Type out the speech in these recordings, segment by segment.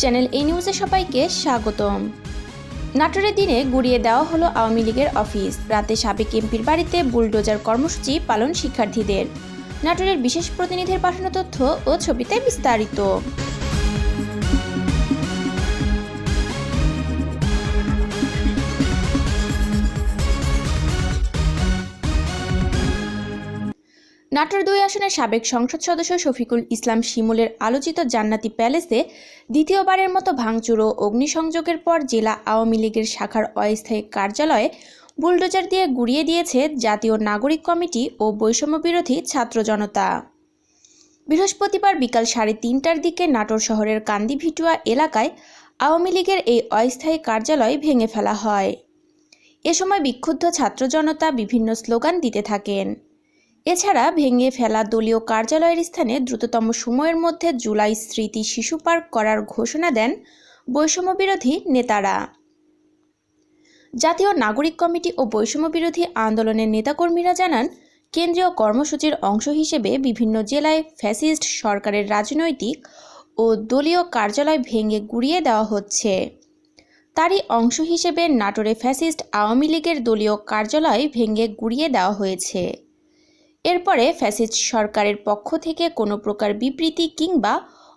Channel এই নিউজে সবাইকে স্বাগতম। নাটোরের দিনে গুড়িয়ে দেওয়া হলো আওয়ামী লীগের অফিস। রাতে সাবেক এমপির বাড়িতে বুলডোজার কর্মসূচি পালন শিক্ষার্থীদের। নাটোরের বিশেষ প্রতিনিধির পাঠানো তথ্য ও ছবিতে বিস্তারিত। নাটোর দুই আসনের সাবেক সংসদ সদস্য শফিকুল ইসলাম শিমুলের আলোচিত জান্নাতি প্যালেসে দ্বিতীয়বারের মতো ভাঙচুর ও অগ্নিসংযোগের পর জেলা আওয়ামী লীগের শাখার অস্থায়ী কার্যালয়ে বুলডোজার দিয়ে গুড়িয়ে দিয়েছে জাতীয় নাগরিক কমিটি ও বৈষম্য বিরোধী ছাত্র জনতা। বৃহস্পতিবার বিকাল সাড়ে তিনটার দিকে নাটোর শহরের কান্দিভিটুয়া এলাকায় আওয়ামী লীগের এই অস্থায়ী কার্যালয় ভেঙে ফেলা হয়। এ সময় বিক্ষুব্ধ ছাত্র জনতা বিভিন্ন স্লোগান দিতে থাকেন। এছাড়া ভেঙে ফেলা দলীয় কার্যালয়ের স্থানে দ্রুততম সময়ের মধ্যে জুলাই স্মৃতি শিশু পার্ক করার ঘোষণা দেন বৈষম্য বিরোধী নেতারা। জাতীয় নাগরিক কমিটি ও বৈষম্য বিরোধী আন্দোলনের নেতাকর্মীরা জানান, কেন্দ্রীয় কর্মসূচির অংশ হিসেবে বিভিন্ন জেলায় ফ্যাসিস্ট সরকারের রাজনৈতিক ও দলীয় কার্যালয় ভেঙে গুড়িয়ে দেওয়া হচ্ছে। তারই অংশ হিসেবে নাটোরে ফ্যাসিস্ট আওয়ামী লীগের দলীয় কার্যালয় ভেঙে গুড়িয়ে দেওয়া হয়েছে। এরপরে ফ্যাসিস্ট সরকারের পক্ষ থেকে কোনো প্রকার বিবৃতি কিংবা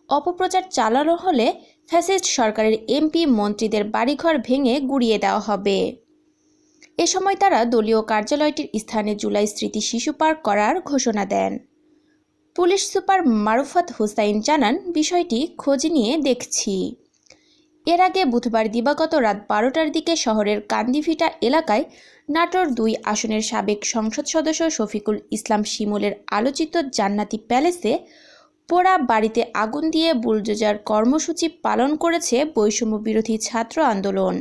অপপ্রচার চালানো হলে ফ্যাসিস্ট সরকারের এমপি মন্ত্রীদের বাড়িঘর ভেঙে গুড়িয়ে দেওয়া হবে। এ সময় তারা দলীয় কার্যালয়টির স্থানে জুলাই স্মৃতি শিশু পার্ক করার ঘোষণা দেন। পুলিশ সুপার মারুফাত হুসাইন জানান, বিষয়টি খোঁজ নিয়ে দেখছি। এর আগে বুধবার দিবাগত রাত বারোটার দিকে শহরের কান্দিভিটা এলাকায় নাটোর দুই আসনের সাবেক সংসদ সদস্য শফিকুল ইসলাম শিমুলের আলোচিত জান্নাতি প্যালেসে পোড়া বাড়িতে আগুন দিয়ে বুলডোজার কর্মসূচি পালন করেছে বৈষম্য বিরোধী ছাত্র আন্দোলন।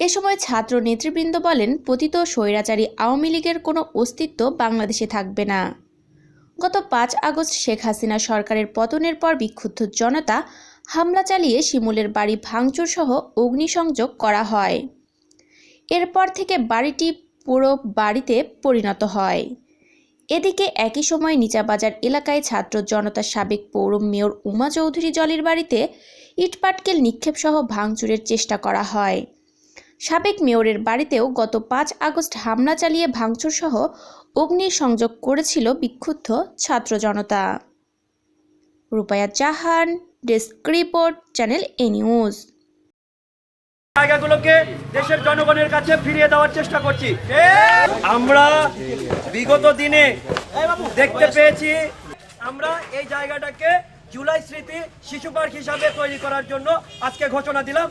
এ সময় ছাত্র নেতৃবৃন্দ বলেন, পতিত স্বৈরাচারী আওয়ামী লীগের কোনো অস্তিত্ব বাংলাদেশে থাকবে না। গত পাঁচ আগস্ট শেখ হাসিনা সরকারের পতনের পর বিক্ষুব্ধ জনতা হামলা চালিয়ে শিমুলের বাড়ি ভাঙচুর সহ অগ্নিসংযোগ করা হয়। এরপর থেকে বাড়িটি পুরো বাড়িতে পরিণত হয়। এদিকে একই সময় নিচাবাজার এলাকায় ছাত্র জনতার সাবেক পৌর মেয়র উমা চৌধুরী জলির বাড়িতে ইটপাটকেল নিক্ষেপ সহ ভাঙচুরের চেষ্টা করা হয়। সাবেক মেয়রের বাড়িতেও গত পাঁচ আগস্ট হামলা চালিয়ে ভাঙচুর সহ অগ্নিসংযোগ করেছিল বিক্ষুব্ধ ছাত্র জনতা। রূপায়া চাহান, desk report, channel A news. জায়গাগুলোকে দেশের জনগণের কাছে ফিরিয়ে দেওয়ার চেষ্টা করছি। আমরা বিগত দিনে দেখতে পেয়েছি, আমরা এই জায়গাটাকে জুলাই স্মৃতি শিশু পার্ক হিসাবে তৈরি করার জন্য আজকে ঘোষণা দিলাম।